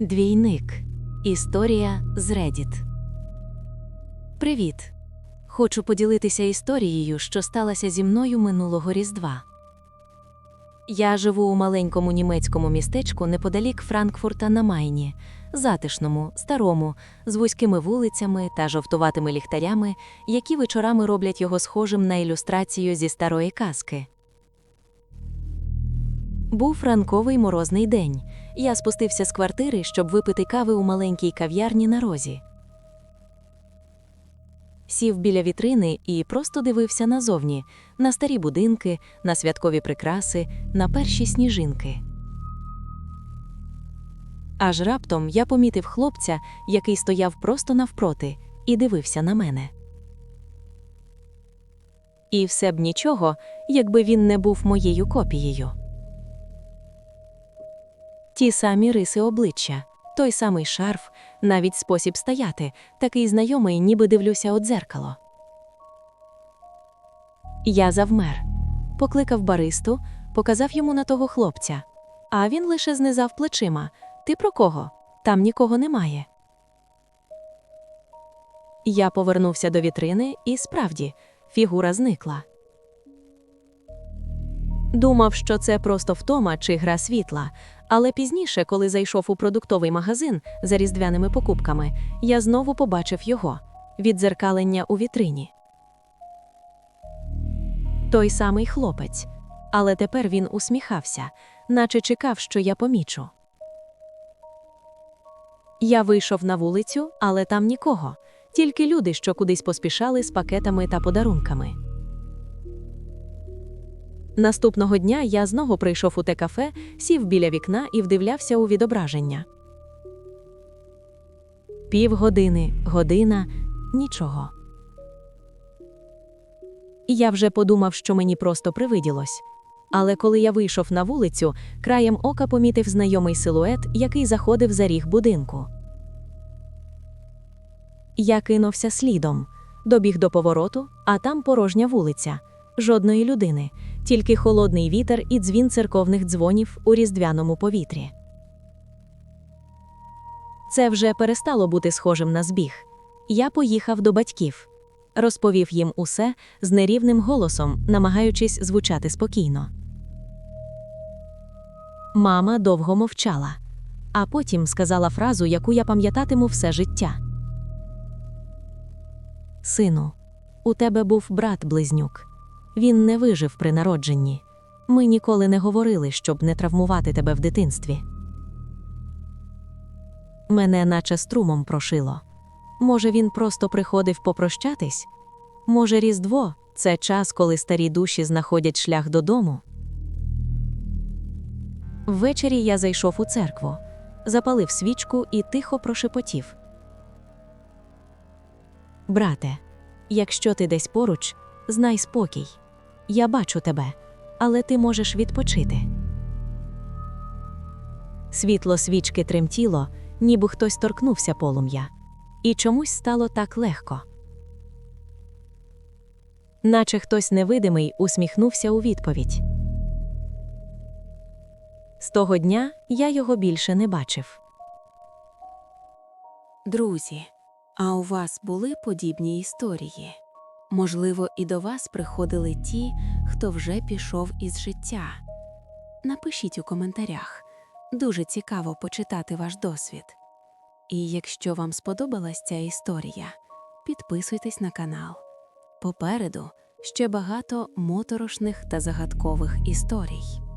Двійник. Історія з Reddit. Привіт. Хочу поділитися історією, що сталася зі мною минулого Різдва. Я живу у маленькому німецькому містечку неподалік Франкфурта на Майні, затишному, старому, з вузькими вулицями та жовтуватими ліхтарями, які вечорами роблять його схожим на ілюстрацію зі старої казки. Був ранковий морозний день. Я спустився з квартири, щоб випити кави у маленькій кав'ярні на розі. Сів біля вітрини і просто дивився назовні, на старі будинки, на святкові прикраси, на перші сніжинки. Аж раптом я помітив хлопця, який стояв просто навпроти, і дивився на мене. І все б нічого, якби він не був моєю копією. Ті самі риси обличчя, той самий шарф, навіть спосіб стояти, такий знайомий, ніби дивлюся у дзеркало. Я завмер, покликав баристу, показав йому на того хлопця, а він лише знизав плечима. Ти про кого? Там нікого немає. Я повернувся до вітрини, і справді, фігура зникла. Думав, що це просто втома чи гра світла, але пізніше, коли зайшов у продуктовий магазин за різдвяними покупками, я знову побачив його віддзеркалення у вітрині. Той самий хлопець, але тепер він усміхався, наче чекав, що я помічу. Я вийшов на вулицю, але там нікого, тільки люди, що кудись поспішали з пакетами та подарунками. Наступного дня я знову прийшов у те кафе, сів біля вікна і вдивлявся у відображення. Півгодини, година, нічого. І Я вже подумав, що мені просто привиділось. Але коли я вийшов на вулицю, краєм ока помітив знайомий силует, який заходив за ріг будинку. Я кинувся слідом, добіг до повороту, а там порожня вулиця, жодної людини, тільки холодний вітер і дзвін церковних дзвонів у різдвяному повітрі. Це вже перестало бути схожим на збіг. Я поїхав до батьків, розповів їм усе з нерівним голосом, намагаючись звучати спокійно. Мама довго мовчала, а потім сказала фразу, яку я пам'ятатиму все життя. Сину, у тебе був брат близнюк. Він не вижив при народженні. Ми ніколи не говорили, щоб не травмувати тебе в дитинстві. Мене наче струмом прошило. Може, він просто приходив попрощатись? Може, Різдво це час, коли старі душі знаходять шлях додому? Ввечері я зайшов у церкву, запалив свічку і тихо прошепотів. Брате, якщо ти десь поруч, знай спокій. Я бачу тебе, але ти можеш відпочити. Світло свічки тремтіло, ніби хтось торкнувся полум'я, і чомусь стало так легко. Наче хтось невидимий усміхнувся у відповідь. З того дня я його більше не бачив. Друзі, а у вас були подібні історії? Можливо, і до вас приходили ті, хто вже пішов із життя. Напишіть у коментарях. Дуже цікаво почитати ваш досвід. І якщо вам сподобалась ця історія, підписуйтесь на канал. Попереду ще багато моторошних та загадкових історій.